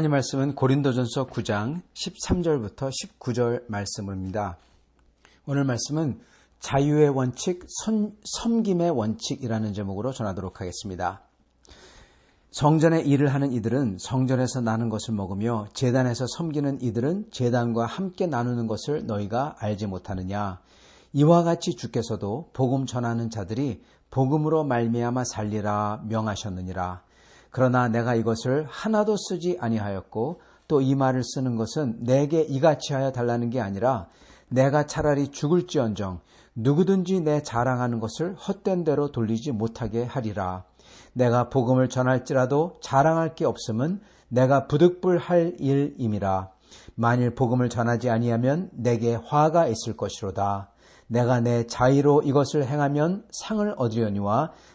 하나님 말씀은 고린도전서 9장 13절부터 19절 말씀입니다. 오늘 말씀은 자유의 원칙, 선, 섬김의 원칙이라는 제목으로 전하도록 하겠습니다. 성전에 일을 하는 이들은 성전에서 나는 것을 먹으며 재단에서 섬기는 이들은 재단과 함께 나누는 것을 너희가 알지 못하느냐 이와 같이 주께서도 복음 전하는 자들이 복음으로 말미암아 살리라 명하셨느니라 그러나 내가 이것을 하나도 쓰지 아니하였고 또 이 말을 쓰는 것은 내게 이같이 하여 달라는 게 아니라 내가 차라리 죽을지언정 누구든지 내 자랑하는 것을 헛된 대로 돌리지 못하게 하리라. 내가 복음을 전할지라도 자랑할 게 없음은 내가 부득불할 일임이라. 만일 복음을 전하지 아니하면 내게 화가 있을 것이로다. 내가 내 자의로 이것을 행하면 상을 얻으려니와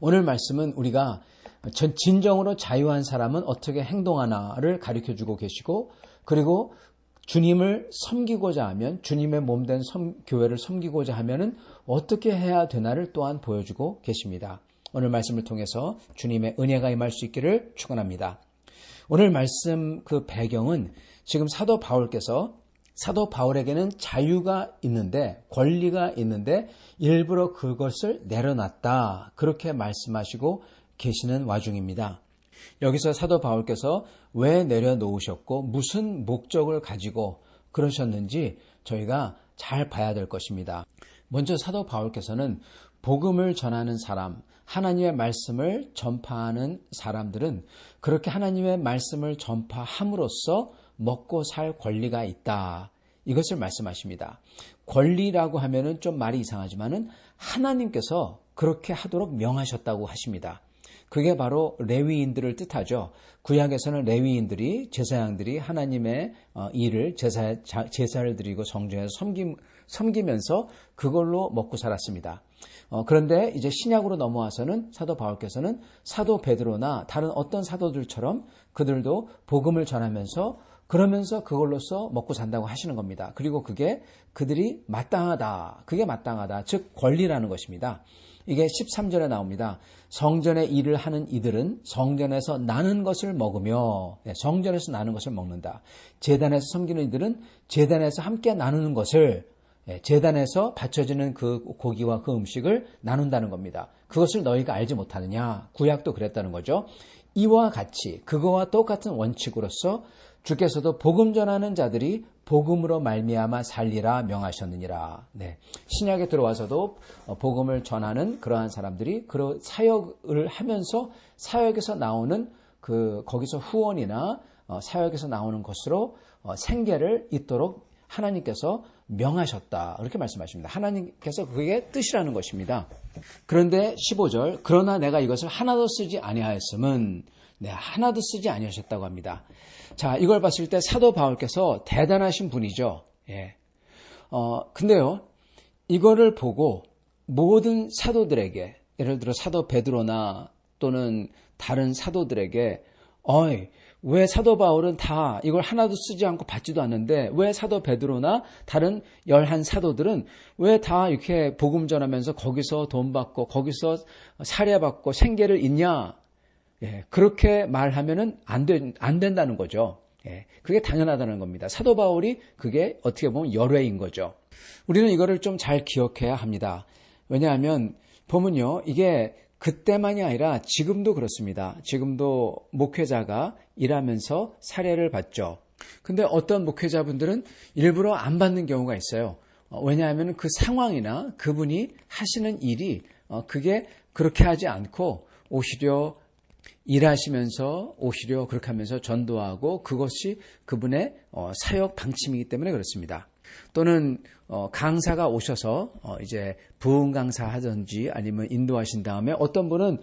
오늘 말씀은 우리가 진정으로 자유한 사람은 어떻게 행동하나를 가르쳐 주고 계시고 그리고 주님을 섬기고자 하면 주님의 몸된 교회를 섬기고자 하면은 어떻게 해야 되나를 또한 보여주고 계십니다. 오늘 말씀을 통해서 주님의 은혜가 임할 수 있기를 축원합니다. 오늘 말씀 그 배경은 지금 사도 바울께서 사도 바울에게는 자유가 있는데 권리가 있는데 일부러 그것을 내려놨다. 그렇게 말씀하시고 계시는 와중입니다. 여기서 사도 바울께서 왜 내려놓으셨고 무슨 목적을 가지고 그러셨는지 저희가 잘 봐야 될 것입니다. 먼저 사도 바울께서는 복음을 전하는 사람, 하나님의 말씀을 전파하는 사람들은 그렇게 하나님의 말씀을 전파함으로써 먹고 살 권리가 있다. 이것을 말씀하십니다. 권리라고 하면은 좀 말이 이상하지만은 하나님께서 그렇게 하도록 명하셨다고 하십니다. 그게 바로 레위인들을 뜻하죠. 구약에서는 레위인들이 제사장들이 하나님의 어, 일을 제사 제사를 드리고 성전에서 섬김, 섬기면서 그걸로 먹고 살았습니다. 어, 그런데 이제 신약으로 넘어와서는 사도 바울께서는 사도 베드로나 다른 어떤 사도들처럼 그들도 복음을 전하면서 그러면서 그걸로써 먹고 산다고 하시는 겁니다. 그리고 그게 그들이 마땅하다. 그게 마땅하다. 즉 권리라는 것입니다. 이게 13절에 나옵니다. 성전의 일을 하는 이들은 성전에서 나는 것을 먹으며 네, 성전에서 나는 것을 먹는다. 재단에서 섬기는 이들은 재단에서 함께 나누는 것을 네, 재단에서 바쳐지는 그 고기와 그 음식을 나눈다는 겁니다. 그것을 너희가 알지 못하느냐? 구약도 그랬다는 거죠. 이와 같이 그거와 똑같은 원칙으로서 주께서도 복음 전하는 자들이 복음으로 말미암아 살리라 명하셨느니라. 네. 신약에 들어와서도 어, 복음을 전하는 그러한 사람들이 그 사역을 하면서 사역에서 나오는 그 거기서 후원이나 어, 사역에서 나오는 것으로 어, 생계를 잇도록 하나님께서 명하셨다. 그렇게 말씀하십니다. 하나님께서 그게 뜻이라는 것입니다. 그런데 15절 그러나 내가 이것을 하나도 쓰지 아니하였음은 네, 하나도 쓰지 아니하셨다고 합니다. 자, 이걸 봤을 때 사도 바울께서 대단하신 분이죠. 예. 어, 근데요, 이거를 보고 모든 사도들에게, 예를 들어 사도 베드로나 또는 다른 사도들에게, 어이, 왜 사도 바울은 다 이걸 하나도 쓰지 않고 받지도 않는데 왜 사도 베드로나 다른 열한 사도들은 왜 다 이렇게 복음 전하면서 거기서 돈 받고 거기서 살해 받고 생계를 잇냐? 예, 그렇게 말하면은 안, 된, 안 된다는 거죠. 예, 그게 당연하다는 겁니다. 사도 바울이 그게 어떻게 보면 열외인 거죠. 우리는 이거를 좀 잘 기억해야 합니다. 왜냐하면 보면요, 이게 그때만이 아니라 지금도 그렇습니다. 지금도 목회자가 일하면서 사례를 받죠. 근데 어떤 목회자분들은 일부러 안 받는 경우가 있어요. 어, 왜냐하면 그 상황이나 그분이 하시는 일이 어, 그게 그렇게 하지 않고 오히려 일하시면서 오히려 그렇게 하면서 전도하고 그것이 그분의 어, 사역 방침이기 때문에 그렇습니다. 또는 어, 강사가 오셔서 어, 이제 부흥 강사 하든지 아니면 인도하신 다음에 어떤 분은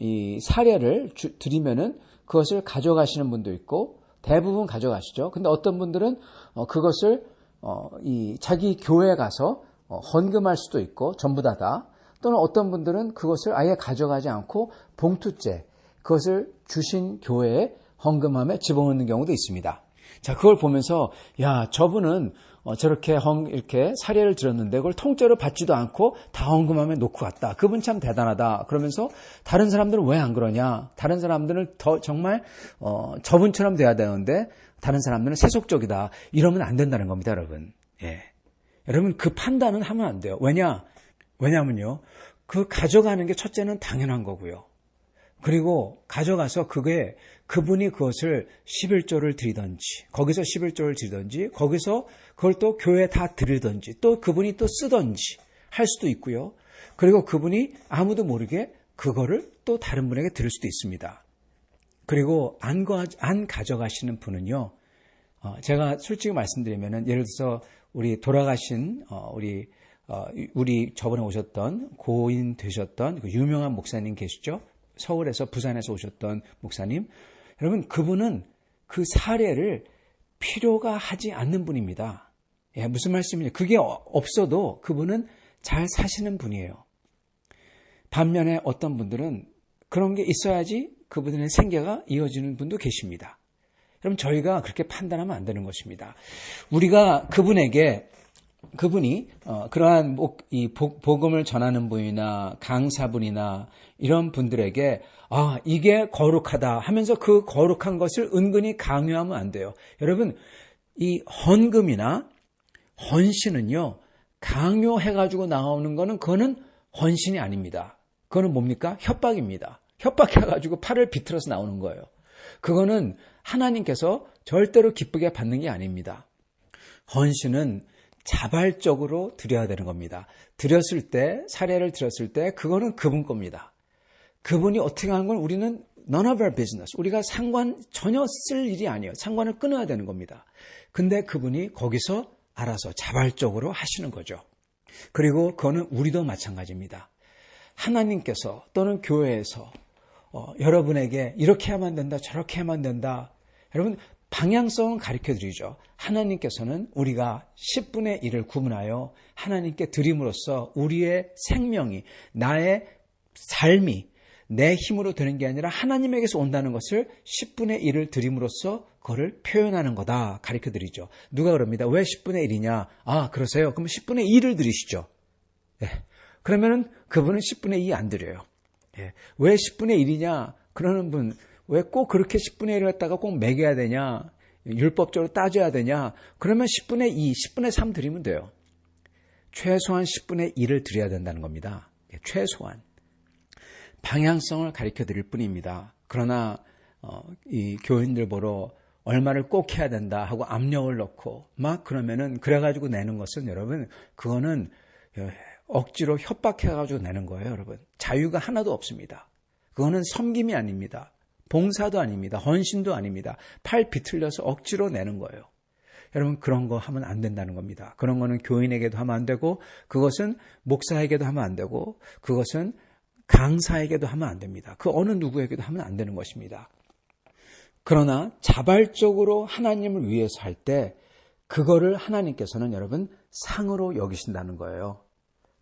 이 사례를 주- 드리면은 그것을 가져가시는 분도 있고 대부분 가져가시죠. 근데 어떤 분들은 어, 그것을 어, 이 자기 교회에 가서 어, 헌금할 수도 있고 전부 다다 또는 어떤 분들은 그것을 아예 가져가지 않고 봉투째 그것을 주신 교회에 헌금함에 집어넣는 경우도 있습니다. 자, 그걸 보면서 야, 저분은 어, 저렇게 헌 이렇게 사례를 들었는데 그걸 통째로 받지도 않고 다 헌금함에 놓고 갔다. 그분 참 대단하다. 그러면서 다른 사람들은 왜 안 그러냐? 다른 사람들은 더 정말 어, 저분처럼 돼야 되는데 다른 사람들은 세속적이다. 이러면 안 된다는 겁니다, 여러분. 예. 여러분 그 판단은 하면 안 돼요. 왜냐? 왜냐면요. 그 가져가는 게 첫째는 당연한 거고요. 그리고 가져가서 그게 그분이 그것을 11조를 드리던지 거기서 11조를 드리던지 거기서 그걸 또 교회에 다 드리던지 또 그분이 또 쓰던지 할 수도 있고요. 그리고 그분이 아무도 모르게 그거를 또 다른 분에게 드릴 수도 있습니다. 그리고 안, 가- 안 가져가시는 분은요. 어, 제가 솔직히 말씀드리면은 예를 들어서 우리 돌아가신 어, 우리 어, 우리 저번에 오셨던 고인 되셨던 그 유명한 목사님 계시죠? 서울에서 부산에서 오셨던 목사님. 여러분 그분은 그 사례를 필요가 하지 않는 분입니다. 예, 무슨 말씀이냐? 그게 어- 없어도 그분은 잘 사시는 분이에요. 반면에 어떤 분들은 그런 게 있어야지 그분의 생계가 이어지는 분도 계십니다. 그럼 저희가 그렇게 판단하면 안 되는 것입니다. 우리가 그분에게 그분이 어, 그러한 목- 이 복- 복음을 전하는 분이나 강사분이나 이런 분들에게 아 이게 거룩하다 하면서 그 거룩한 것을 은근히 강요하면 안 돼요. 여러분 이 헌금이나 헌신은요 강요해 가지고 나오는 거는 그거는 헌신이 아닙니다. 그거는 뭡니까 협박입니다. 협박해 가지고 팔을 비틀어서 나오는 거예요. 그거는 하나님께서 절대로 기쁘게 받는 게 아닙니다. 헌신은 자발적으로 드려야 되는 겁니다. 드렸을 때, 사례를 드렸을 때, 그거는 그분 겁니다. 그분이 어떻게 하는 건 우리는 none of our business. 우리가 상관 전혀 쓸 일이 아니에요. 상관을 끊어야 되는 겁니다. 근데 그분이 거기서 알아서 자발적으로 하시는 거죠. 그리고 그거는 우리도 마찬가지입니다. 하나님께서 또는 교회에서 어, 여러분에게 이렇게 하면 된다, 저렇게 하면 된다. 여러분 방향성은 가르쳐 드리죠. 하나님께서는 우리가 10분의 1을 구분하여 하나님께 드림으로써 우리의 생명이 나의 삶이 내 힘으로 되는 게 아니라 하나님에게서 온다는 것을 10분의 1을 드림으로써 그거를 표현하는 거다 가르쳐 드리죠. 누가 그럽니다. 왜 10분의 1이냐? 아, 그러세요? 그럼 10분의 2를 드리시죠. 예. 그러면은 그분은 10분의 2 안 드려요. 예. 왜 10분의 1이냐? 그러는 분, 왜 꼭 그렇게 10분의 1을 갖다가 꼭 매겨야 되냐? 율법적으로 따져야 되냐? 그러면 10분의 2, 10분의 3 드리면 돼요. 최소한 10분의 1을 드려야 된다는 겁니다. 예, 최소한. 방향성을 가르쳐 드릴 뿐입니다. 그러나, 어, 이 교인들 보러 얼마를 꼭 해야 된다 하고 압력을 넣고 막 그러면은 그래가지고 내는 것은 여러분, 그거는 예, 억지로 협박해가지고 내는 거예요, 여러분. 자유가 하나도 없습니다. 그거는 섬김이 아닙니다. 봉사도 아닙니다. 헌신도 아닙니다. 팔 비틀려서 억지로 내는 거예요. 여러분 그런 거 하면 안 된다는 겁니다. 그런 거는 교인에게도 하면 안 되고 그것은 목사에게도 하면 안 되고 그것은 강사에게도 하면 안 됩니다. 그 어느 누구에게도 하면 안 되는 것입니다. 그러나 자발적으로 하나님을 위해서 할 때 그거를 하나님께서는 여러분 상으로 여기신다는 거예요.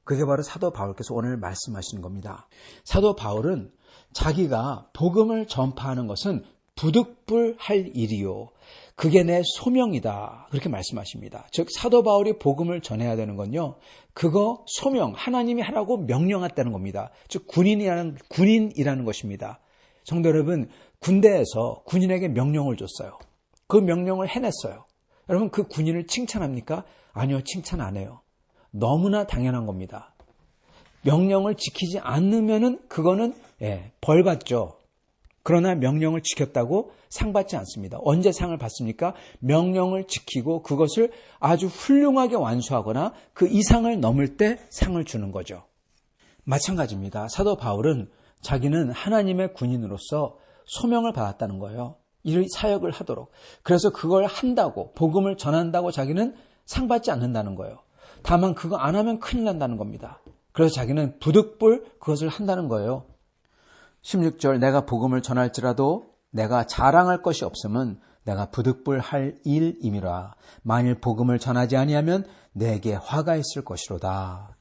그게 바로 사도 바울께서 오늘 말씀하시는 겁니다. 사도 바울은 자기가 복음을 전파하는 것은 부득불할 일이요. 그게 내 소명이다. 그렇게 말씀하십니다. 즉, 사도 바울이 복음을 전해야 되는 건요. 그거 소명, 하나님이 하라고 명령했다는 겁니다. 즉, 군인이라는, 군인이라는 것입니다. 성도 여러분, 군대에서 군인에게 명령을 줬어요. 그 명령을 해냈어요. 여러분, 그 군인을 칭찬합니까? 아니요, 칭찬 안 해요. 너무나 당연한 겁니다. 명령을 지키지 않으면은 그거는 예, 벌 받죠. 그러나 명령을 지켰다고 상 받지 않습니다. 언제 상을 받습니까? 명령을 지키고 그것을 아주 훌륭하게 완수하거나 그 이상을 넘을 때 상을 주는 거죠. 마찬가지입니다. 사도 바울은 자기는 하나님의 군인으로서 소명을 받았다는 거예요. 이 사역을 하도록. 그래서 그걸 한다고, 복음을 전한다고 자기는 상 받지 않는다는 거예요. 다만 그거 안 하면 큰일 난다는 겁니다. 그래서 자기는 부득불 그것을 한다는 거예요. 16절 내가 복음을 전할지라도 내가 자랑할 것이 없음은 내가 부득불할 일임이라 만일 복음을 전하지 아니하면 내게 화가 있을 것이로다.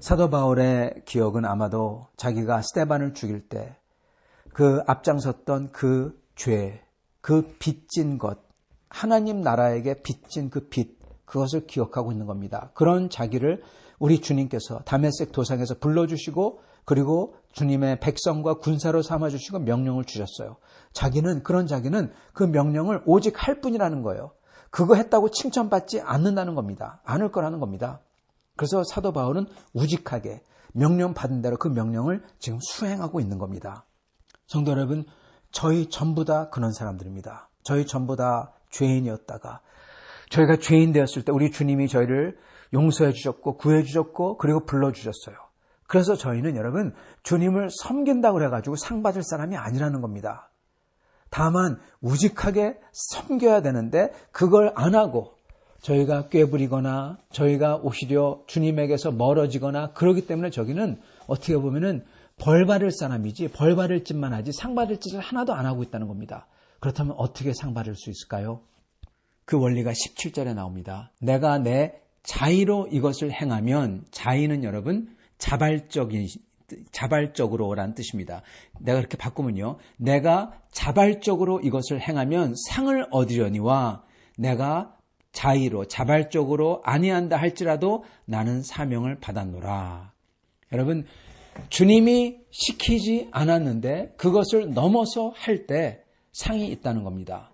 사도 바울의 기억은 아마도 자기가 스테반을 죽일 때 그 앞장섰던 그 죄, 그 빚진 것, 하나님 나라에게 빚진 그 빚, 그것을 기억하고 있는 겁니다. 그런 자기를 우리 주님께서 다메섹 도상에서 불러주시고 그리고 주님의 백성과 군사로 삼아 주시고 명령을 주셨어요. 자기는, 그런 자기는 그 명령을 오직 할 뿐이라는 거예요. 그거 했다고 칭찬받지 않는다는 겁니다. 않을 거라는 겁니다. 그래서 사도 바울은 우직하게 명령 받은 대로 그 명령을 지금 수행하고 있는 겁니다. 성도 여러분, 저희 전부 다 그런 사람들입니다. 저희 전부 다 죄인이었다가 저희가 죄인 되었을 때 우리 주님이 저희를 용서해 주셨고 구해 주셨고 그리고 불러 주셨어요. 그래서 저희는 여러분 주님을 섬긴다고 그래가지고 상 받을 사람이 아니라는 겁니다. 다만 우직하게 섬겨야 되는데 그걸 안 하고 저희가 꾀부리거나 저희가 오히려 주님에게서 멀어지거나 그러기 때문에 저기는 어떻게 보면은 벌 받을 사람이지 벌 받을 짓만 하지 상 받을 짓을 하나도 안 하고 있다는 겁니다. 그렇다면 어떻게 상 받을 수 있을까요? 그 원리가 17절에 나옵니다. 내가 내 자의로 이것을 행하면 자의는 여러분 자발적인 자발적으로란 뜻입니다. 내가 이렇게 바꾸면요. 내가 자발적으로 이것을 행하면 상을 얻으려니와 내가 자의로 자발적으로 아니한다 할지라도 나는 사명을 받았노라. 여러분 주님이 시키지 않았는데 그것을 넘어서 할 때 상이 있다는 겁니다.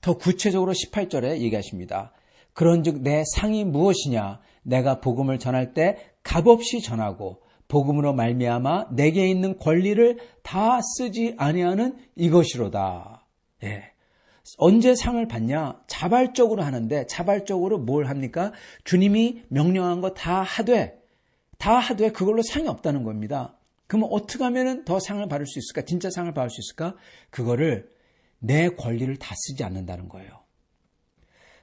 더 구체적으로 18절에 얘기하십니다. 그런즉 내 상이 무엇이냐? 내가 복음을 전할 때 값없이 전하고 복음으로 말미암아 내게 있는 권리를 다 쓰지 아니하는 이것이로다. 예. 언제 상을 받냐? 자발적으로 하는데 자발적으로 뭘 합니까? 주님이 명령한 거 다 하되 다 하되 그걸로 상이 없다는 겁니다. 그러면 어떻게 하면 더 상을 받을 수 있을까? 진짜 상을 받을 수 있을까? 그거를 내 권리를 다 쓰지 않는다는 거예요.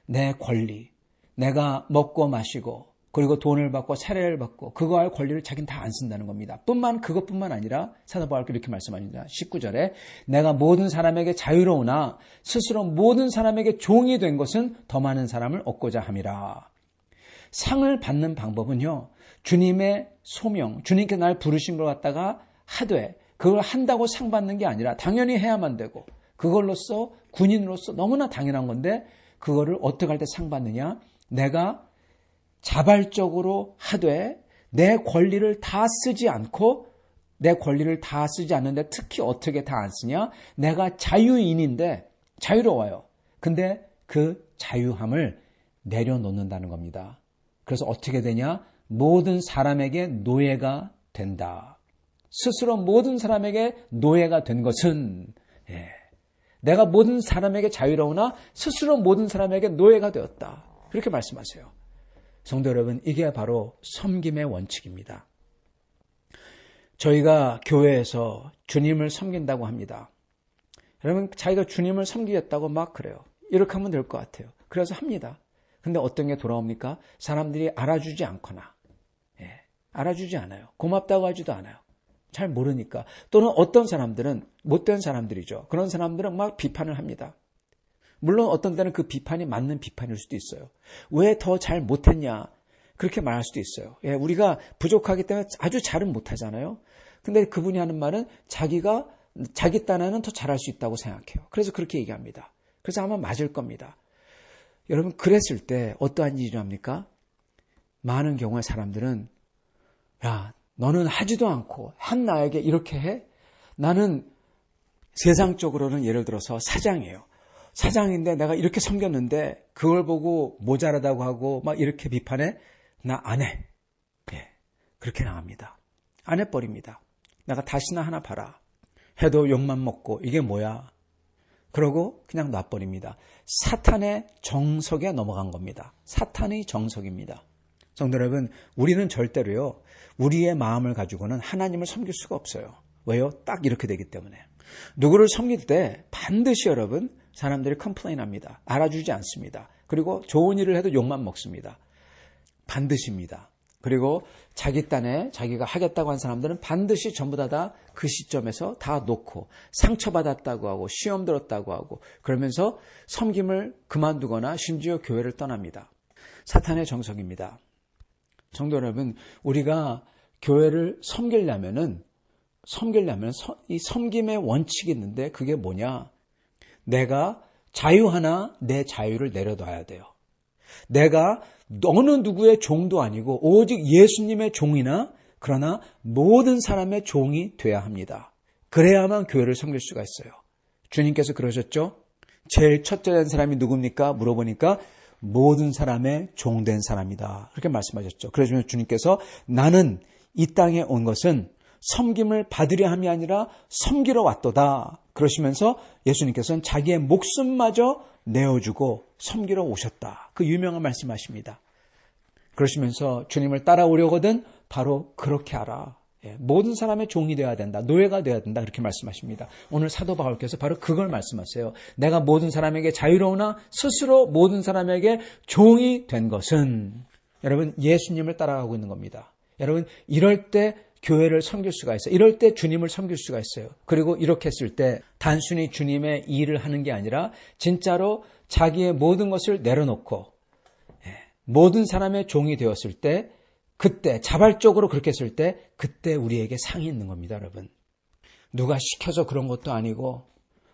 내 권리. 내가 먹고 마시고 그리고 돈을 받고 차례를 받고 그거 할 권리를 자기는 다 안 쓴다는 겁니다. 뿐만 그것뿐만 아니라 사도 바울께 이렇게 말씀합니다. 19절에 내가 모든 사람에게 자유로우나 스스로 모든 사람에게 종이 된 것은 더 많은 사람을 얻고자 함이라. 상을 받는 방법은요. 주님의 소명, 주님께 날 부르신 걸 갖다가 하되 그걸 한다고 상 받는 게 아니라 당연히 해야만 되고 그걸로써 군인으로서 너무나 당연한 건데 그거를 어떻게 할 때 상 받느냐? 내가 자발적으로 하되 내 권리를 다 쓰지 않고 내 권리를 다 쓰지 않는데 특히 어떻게 다 안 쓰냐? 내가 자유인인데 자유로워요. 근데 그 자유함을 내려놓는다는 겁니다. 그래서 어떻게 되냐? 모든 사람에게 노예가 된다. 스스로 모든 사람에게 노예가 된 것은 예, 내가 모든 사람에게 자유로우나 스스로 모든 사람에게 노예가 되었다. 그렇게 말씀하세요. 성도 여러분, 이게 바로 섬김의 원칙입니다. 저희가 교회에서 주님을 섬긴다고 합니다. 여러분, 자기가 주님을 섬기겠다고 막 그래요. 이렇게 하면 될 것 같아요. 그래서 합니다. 근데 어떤 게 돌아옵니까? 사람들이 알아주지 않거나, 예, 알아주지 않아요. 고맙다고 하지도 않아요. 잘 모르니까. 또는 어떤 사람들은 못된 사람들이죠. 그런 사람들은 막 비판을 합니다. 물론 어떤 때는 그 비판이 맞는 비판일 수도 있어요. 왜 더 잘 못했냐? 그렇게 말할 수도 있어요. 예, 우리가 부족하기 때문에 아주 잘은 못하잖아요. 근데 그분이 하는 말은 자기가, 자기 딴에는 더 잘할 수 있다고 생각해요. 그래서 그렇게 얘기합니다. 그래서 아마 맞을 겁니다. 여러분, 그랬을 때 어떠한 일이 납니까? 많은 경우에 사람들은, 야, 너는 하지도 않고 한 나에게 이렇게 해? 나는 세상적으로는 예를 들어서 사장이에요. 사장인데 내가 이렇게 섬겼는데 그걸 보고 모자라다고 하고 막 이렇게 비판해? 나 안 해. 예. 그렇게 나갑니다. 안 해버립니다. 내가 다시나 하나 봐라. 해도 욕만 먹고 이게 뭐야? 그러고 그냥 놔버립니다. 사탄의 정석에 넘어간 겁니다. 사탄의 정석입니다. 성도 여러분, 우리는 절대로요, 우리의 마음을 가지고는 하나님을 섬길 수가 없어요. 왜요? 딱 이렇게 되기 때문에. 누구를 섬길 때 반드시 여러분, 사람들이 컴플레인 합니다. 알아주지 않습니다. 그리고 좋은 일을 해도 욕만 먹습니다. 반드시입니다. 그리고 자기 딴에 자기가 하겠다고 한 사람들은 반드시 전부 다 다 그 시점에서 다 놓고 상처받았다고 하고 시험 들었다고 하고 그러면서 섬김을 그만두거나 심지어 교회를 떠납니다. 사탄의 정석입니다. 성도 여러분, 우리가 교회를 섬기려면은 섬기려면 이 섬김의 원칙이 있는데 그게 뭐냐? 내가 자유 하나 내 자유를 내려놔야 돼요. 내가 어느 누구의 종도 아니고 오직 예수님의 종이나 그러나 모든 사람의 종이 돼야 합니다. 그래야만 교회를 섬길 수가 있어요. 주님께서 그러셨죠? 제일 첫째 된 사람이 누굽니까? 물어보니까 모든 사람의 종된 사람이다. 그렇게 말씀하셨죠. 그래서 주님께서 나는 이 땅에 온 것은 섬김을 받으려 함이 아니라 섬기러 왔도다. 그러시면서 예수님께서는 자기의 목숨마저 내어주고 섬기러 오셨다. 그 유명한 말씀하십니다. 그러시면서 주님을 따라오려거든 바로 그렇게 하라. 예, 모든 사람의 종이 되어야 된다. 노예가 되어야 된다. 그렇게 말씀하십니다. 오늘 사도 바울께서 바로 그걸 말씀하세요. 내가 모든 사람에게 자유로우나 스스로 모든 사람에게 종이 된 것은 여러분 예수님을 따라가고 있는 겁니다. 여러분 이럴 때 교회를 섬길 수가 있어요. 이럴 때 주님을 섬길 수가 있어요. 그리고 이렇게 했을 때 단순히 주님의 일을 하는 게 아니라 진짜로 자기의 모든 것을 내려놓고 예, 모든 사람의 종이 되었을 때 그때 자발적으로 그렇게 했을 때 그때 우리에게 상이 있는 겁니다, 여러분. 누가 시켜서 그런 것도 아니고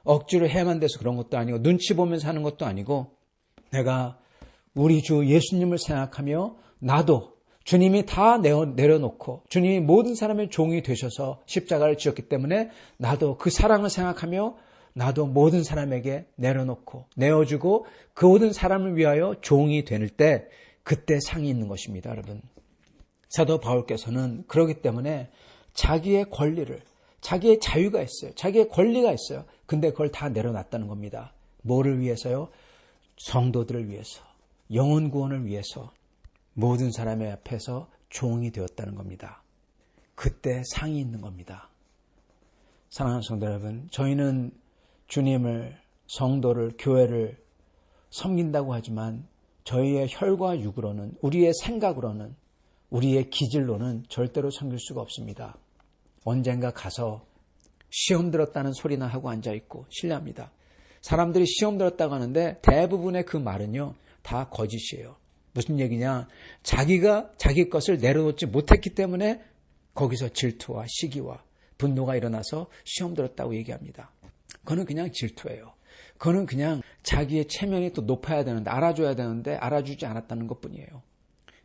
억지로 해만 돼서 그런 것도 아니고 눈치 보면서 하는 것도 아니고 내가 우리 주 예수님을 생각하며 나도 주님이 다 내려놓고 주님이 모든 사람의 종이 되셔서 십자가를 지었기 때문에 나도 그 사랑을 생각하며 나도 모든 사람에게 내려놓고 내어주고 그 모든 사람을 위하여 종이 되는 때 그때 상이 있는 것입니다, 여러분. 사도 바울께서는 그러기 때문에 자기의 권리를, 자기의 자유가 있어요. 자기의 권리가 있어요. 근데 그걸 다 내려놨다는 겁니다. 뭐를 위해서요? 성도들을 위해서, 영혼 구원을 위해서 모든 사람의 앞에서 종이 되었다는 겁니다. 그때 상이 있는 겁니다. 사랑하는 성도 여러분, 저희는 주님을, 성도를, 교회를 섬긴다고 하지만 저희의 혈과 육으로는, 우리의 생각으로는 우리의 기질로는 절대로 섬길 수가 없습니다. 언젠가 가서 시험 들었다는 소리나 하고 앉아있고 신뢰합니다. 사람들이 시험 들었다고 하는데 대부분의 그 말은요, 다 거짓이에요. 무슨 얘기냐? 자기가 자기 것을 내려놓지 못했기 때문에 거기서 질투와 시기와 분노가 일어나서 시험 들었다고 얘기합니다. 그거는 그냥 질투예요. 그거는 그냥 자기의 체면이 또 높아야 되는데, 알아줘야 되는데, 알아주지 않았다는 것 뿐이에요.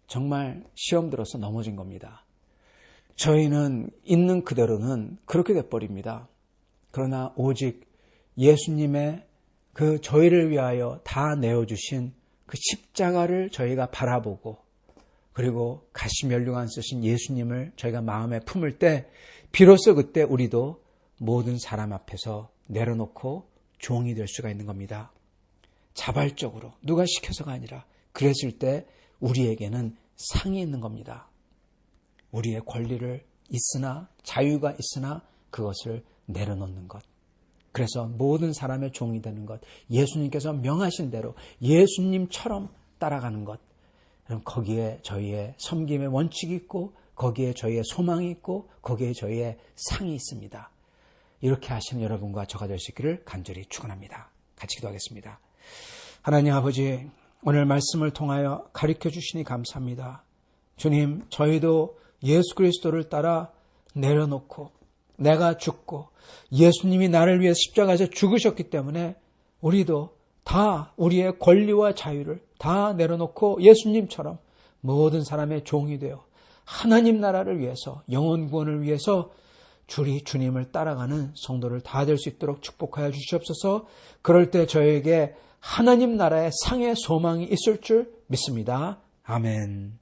정말 시험 들어서 넘어진 겁니다. 저희는 있는 그대로는 그렇게 돼버립니다. 그러나 오직 예수님의 그 저희를 위하여 다 내어주신 그 십자가를 저희가 바라보고 그리고 가시면류관 쓰신 예수님을 저희가 마음에 품을 때 비로소 그때 우리도 모든 사람 앞에서 내려놓고 종이 될 수가 있는 겁니다. 자발적으로 누가 시켜서가 아니라 그랬을 때 우리에게는 상이 있는 겁니다. 우리의 권리를 있으나 자유가 있으나 그것을 내려놓는 것. 그래서 모든 사람의 종이 되는 것. 예수님께서 명하신 대로 예수님처럼 따라가는 것. 거기에 저희의 섬김의 원칙이 있고 거기에 저희의 소망이 있고 거기에 저희의 상이 있습니다. 이렇게 하시는 여러분과 저가 될 수 있기를 간절히 축원합니다. 같이 기도하겠습니다. 하나님 아버지 오늘 말씀을 통하여 가르쳐 주시니 감사합니다. 주님, 저희도 예수 그리스도를 따라 내려놓고 내가 죽고 예수님이 나를 위해 십자가에서 죽으셨기 때문에 우리도 다 우리의 권리와 자유를 다 내려놓고 예수님처럼 모든 사람의 종이 되어 하나님 나라를 위해서 영원 구원을 위해서 주리 주님을 따라가는 성도를 다 될 수 있도록 축복하여 주시옵소서. 그럴 때 저에게 하나님 나라의 상의 소망이 있을 줄 믿습니다. 아멘.